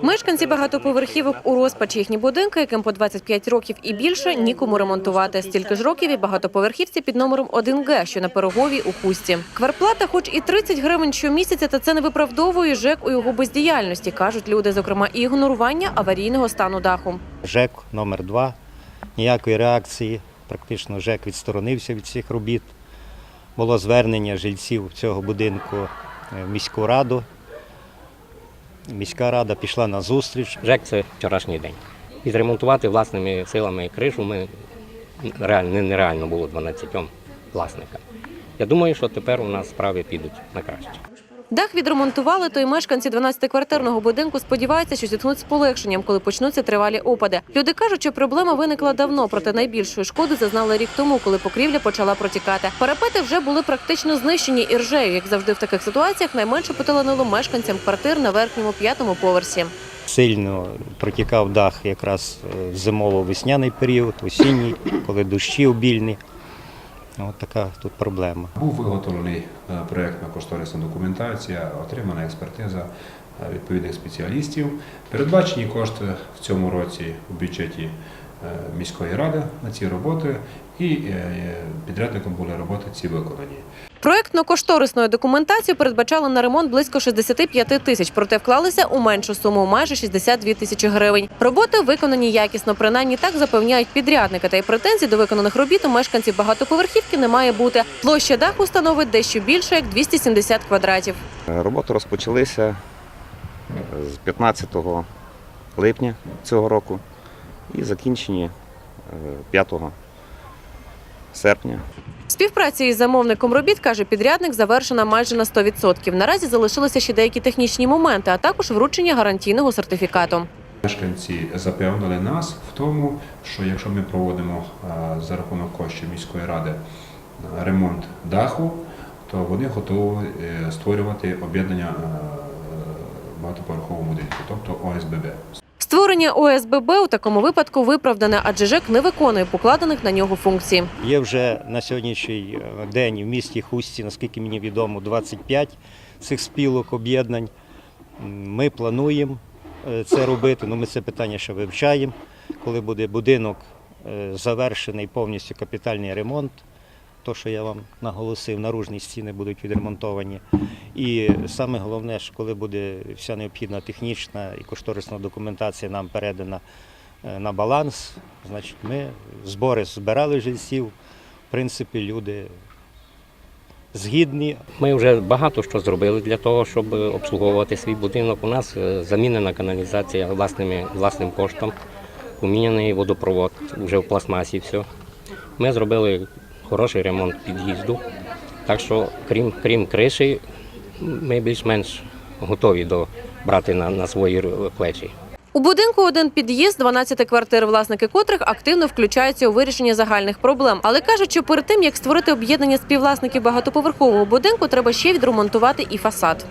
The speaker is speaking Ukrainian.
Мешканці багатоповерхівок у розпачі їхні будинки, яким по 25 років і більше, нікому ремонтувати. Стільки ж років і багатоповерхівці під номером 1Г, що на Пироговій у Хусті. Кварплата, хоч і 30 гривень щомісяця, та це не виправдовує ЖЕК у його бездіяльності, кажуть люди, зокрема, і ігнорування аварійного стану даху. ЖЕК номер 2 ніякої реакції. Практично ЖЕК відсторонився від цих робіт. Було звернення жильців цього будинку е, в міську раду. Міська рада пішла на зустріч. ЖЕК це вчорашній день. Відремонтувати власними силами кришу ми реально, нереально було 12 власникам. Я думаю, що тепер у нас справи підуть на краще. Дах відремонтували, то й мешканці 12-квартирного будинку сподіваються, що зіткнуть з полегшенням, коли почнуться тривалі опади. Люди кажуть, що проблема виникла давно, проте найбільшої шкоди зазнали рік тому, коли покрівля почала протікати. Парапети вже були практично знищені іржею. Як завжди в таких ситуаціях, найменше поталанило мешканцям квартир на верхньому п'ятому поверсі. Сильно протікав дах якраз е, зимово-весняний період, осінній, коли дощі обільні. От така тут проблема. Був виготовлений е, проєктно-кошторисна документація, отримана експертиза відповідних спеціалістів. Передбачені кошти в цьому році у бюджеті е, міської ради на ці роботи, і е, підрядником були роботи ці виконані. Проектно-кошторисною документацією передбачали на ремонт близько 65 тисяч, проте вклалися у меншу суму майже 62 тисячі гривень. Роботи виконані якісно, принаймні так запевняють підрядники. Та й претензій до виконаних робіт у мешканців багатоповерхівки не має бути. Площа даху становить дещо більше як 270 квадратів. Роботи розпочалися з 15 липня цього року і закінчені е, 5 серпня. Співпраця із замовником робіт, каже підрядник, завершена майже на 100%. Наразі залишилися ще деякі технічні моменти, а також вручення гарантійного сертифікату. Мешканці запевнили нас в тому, що якщо ми проводимо е, за рахунок коштів міської ради е, ремонт даху, то вони готові е, створювати об'єднання багатоповерхового будинку, тобто ОСББ. Створення ОСББ у такому випадку виправдане, адже ЖЕК не виконує покладених на нього функцій. Є вже на сьогоднішній е, день в місті Хусті, наскільки мені відомо, 25 цих спілок об'єднань. Ми плануємо е, це робити, але ми це питання ще вивчаємо. Коли буде будинок е, завершений повністю капітальний ремонт, то, що я вам наголосив, наружні стіни будуть відремонтовані. І саме головне, що коли буде вся необхідна технічна і кошторисна документація нам передана е, на баланс, значить ми збори збирали жильців. В принципі, люди згідні, Ми вже багато що зробили для того, щоб обслуговувати свій будинок. У нас е, замінена каналізація власними, власним коштом, поміняний водопровод вже в пластмасі. Все. Ми зробили хороший ремонт під'їзду. Так що, крім, крім криші, ми більш-менш готові до брати на, на свої плечі. У будинку один під'їзд, 12 квартир, власники котрих активно включаються у вирішення загальних проблем. Але кажуть, що перед тим як створити об'єднання співвласників багатоповерхового будинку, треба ще відремонтувати і фасад.